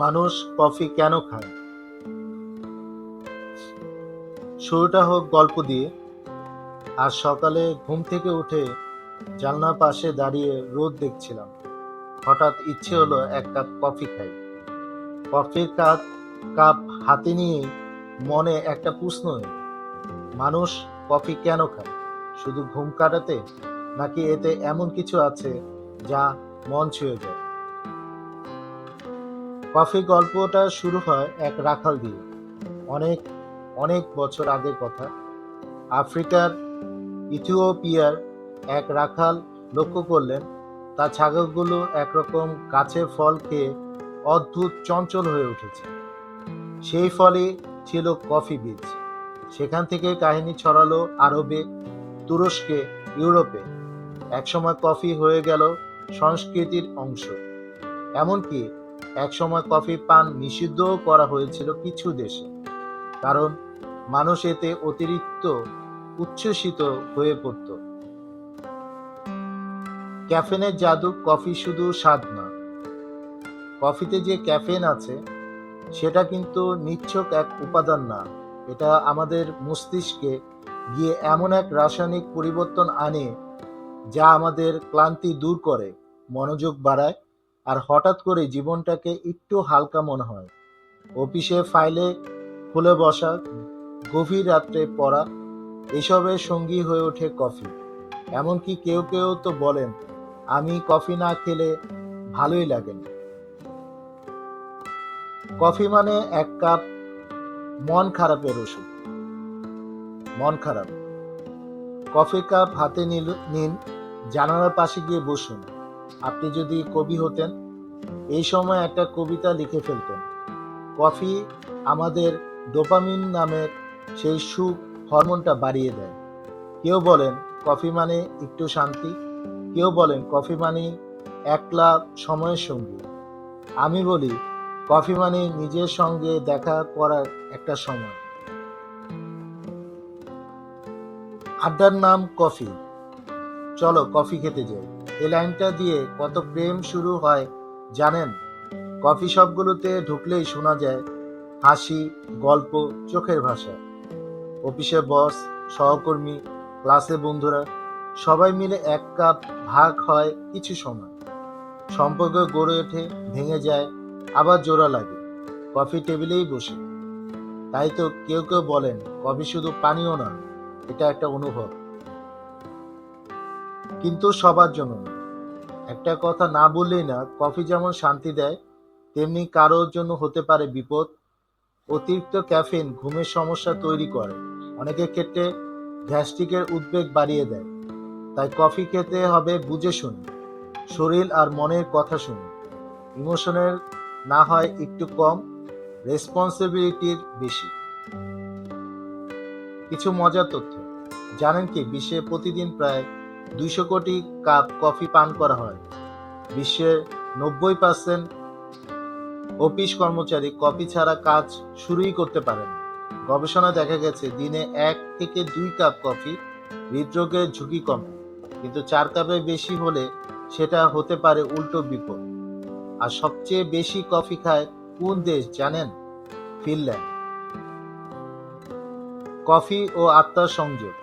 মানুষ কফি কেন খায়? শুরুটা হোক গল্প দিয়ে, আর সকালে ঘুম থেকে উঠে জানলার পাশে দাঁড়িয়ে রোদ দেখছিলাম। হঠাৎ ইচ্ছে হলো এক কাপ কফি খাই। কফির কাপ কাপ হাতে নিয়ে মনে একটা প্রশ্ন মানুষ কফি কেন খায়? শুধু ঘুম কাটাতে? নাকি এতে এমন কিছু আছে যা মন ছুঁয়ে যায়? কফি গল্পটা শুরু হয় এক রাখাল দিয়ে। অনেক অনেক বছর আগের কথা। আফ্রিকার ইথিওপিয়ার এক রাখাল লক্ষ্য করলেন, তার ছাগলগুলো একরকম গাছের ফল খেয়ে অদ্ভুত চঞ্চল হয়ে উঠেছে। সেই ফলে ছিল কফি বীজ। সেখান থেকে কাহিনী ছড়ালো আরবে, তুরস্কে, ইউরোপে। একসময় কফি হয়ে গেল সংস্কৃতির অংশ। এমনকি একসময় কফি পান নিষিদ্ধও করা হয়েছিল কিছু দেশে, কারণ মানুষ এতে অতিরিক্ত উচ্ছ্বসিত হয়ে পড়ত। ক্যাফেনের জাদু কফি শুধু স্বাদ না কফিতে যে ক্যাফেন আছে, সেটা কিন্তু নিচ্ছক এক উপাদান না, এটা আমাদের মস্তিষ্কে গিয়ে এমন এক রাসায়নিক পরিবর্তন আনে যা আমাদের ক্লান্তি দূর করে, মনোযোগ বাড়ায় আর হঠাৎ করে জীবনটাকে একটু হালকা মনে হয়। অফিসে ফাইলে খুলে বসা, গভীর রাত্রে পড়া, এসবের সঙ্গী হয়ে ওঠে কফি। এমনকি কেউ কেউ তো বলেন, আমি কফি না খেলে ভালোই লাগে না। কফি মানে এক কাপ মন খারাপের ওষুধ। মন খারাপ। কফি কাপ হাতে নিন, জানালার পাশে গিয়ে বসুন। আপনি যদি কবি হতেন, এই সময় একটা কবিতা লিখে ফেলতেন। কফি আমাদের ডোপামিন নামের সেই সুখ হরমোনটা বাড়িয়ে দেয়। কেউ বলেন, কফি মানে একটু শান্তি। কেউ বলেন, কফি মানে একলা সময়ের সঙ্গী। আমি বলি, কফি মানে নিজের সঙ্গে দেখা করার একটা সময়। আড্ডার নাম কফি। চলো, কফি খেতে যাই। এই লাইনটা দিয়ে কত প্রেম শুরু হয় জানেন? কফি শপগুলোতে ঢুকলেই শোনা যায় হাসি, গল্প, চোখের ভাষা। অফিসে বস, সহকর্মী, ক্লাসে বন্ধুরা, সবাই মিলে এক কাপ ভাগ হয় কিছু সময়। সম্পর্ক গড়ে ওঠে, ভেঙে যায়, আবার জোড়া লাগে। কফি টেবিলেই বসে। তাই তো কেউ কেউ বলেন, কফি শুধু পানীয় না এটা একটা অনুভব। কিন্তু সবার জন্য না। একটা কথা না বললেই না, কফি যেমন শান্তি দেয়, তেমনি কারোর জন্য হতে পারে বিপদ। অতিরিক্ত ক্যাফিন ঘুমের সমস্যা তৈরি করে। অনেকের ক্ষেত্রে গ্যাস্ট্রিকের উদ্বেগ বাড়িয়ে দেয়। তাই কফি খেতে হবে বুঝে শুনে, শরীর আর মনের কথা শুনে। ইমোশনের না হয় একটু কম, রেসপন্সিবিলিটির বেশি। কিছু মজার তথ্য, জানেন কি, বিশ্বে প্রতিদিন প্রায় দুইশো কোটি কাপ কফি পান করা হয়। বিশ্বের নব্বই পার্সেন্ট অফিস কর্মচারী কফি ছাড়া কাজ শুরুই করতে পারেন। না। গবেষণায় দেখা গেছে, দিনে এক থেকে দুই কাপ কফি হৃদরোগের ঝুঁকি কমে, কিন্তু চার কাপের বেশি হলে সেটা হতে পারে উল্টো বিপদ। আর সবচেয়ে বেশি কফি খায় কোন দেশ জানেন? ফিনল্যান্ড। কফি ও আত্মার সংযোগ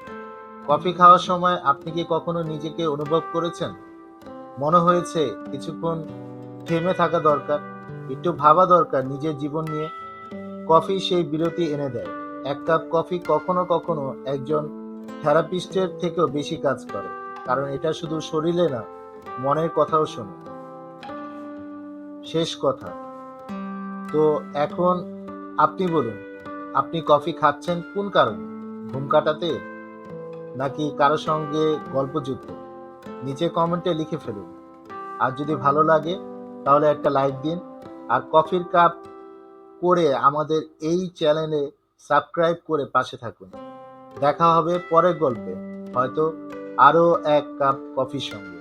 কফি খাওয়ার সময় আপনি কি কখনো নিজেকে অনুভব করেছেন? মনে হয়েছে কিছুক্ষণ থেমে থাকা দরকার, একটু ভাবা দরকার নিজের জীবন নিয়ে। কফি সেই বিরতি এনে দেয়। এক কাপ কফি কখনো কখনো একজন থেরাপিস্টের থেকেও বেশি কাজ করে, কারণ এটা শুধু শরীরে না, মনের কথাও শোনে। শেষ কথা। তো এখন আপনি বলুন, আপনি কফি খাচ্ছেন কোন কারণে? ঘুম কাটাতে? নাকি কারও সঙ্গে গল্পযুক্ত? নিচে কমেন্টে লিখে ফেলুন। আর যদি ভালো লাগে, তাহলে একটা লাইক দিন। আর কফির কাপ করে আমাদের এই চ্যানেলে সাবস্ক্রাইব করে পাশে থাকুন। দেখা হবে পরের গল্পে। হয়তো আরও এক কাপ কফির সঙ্গে।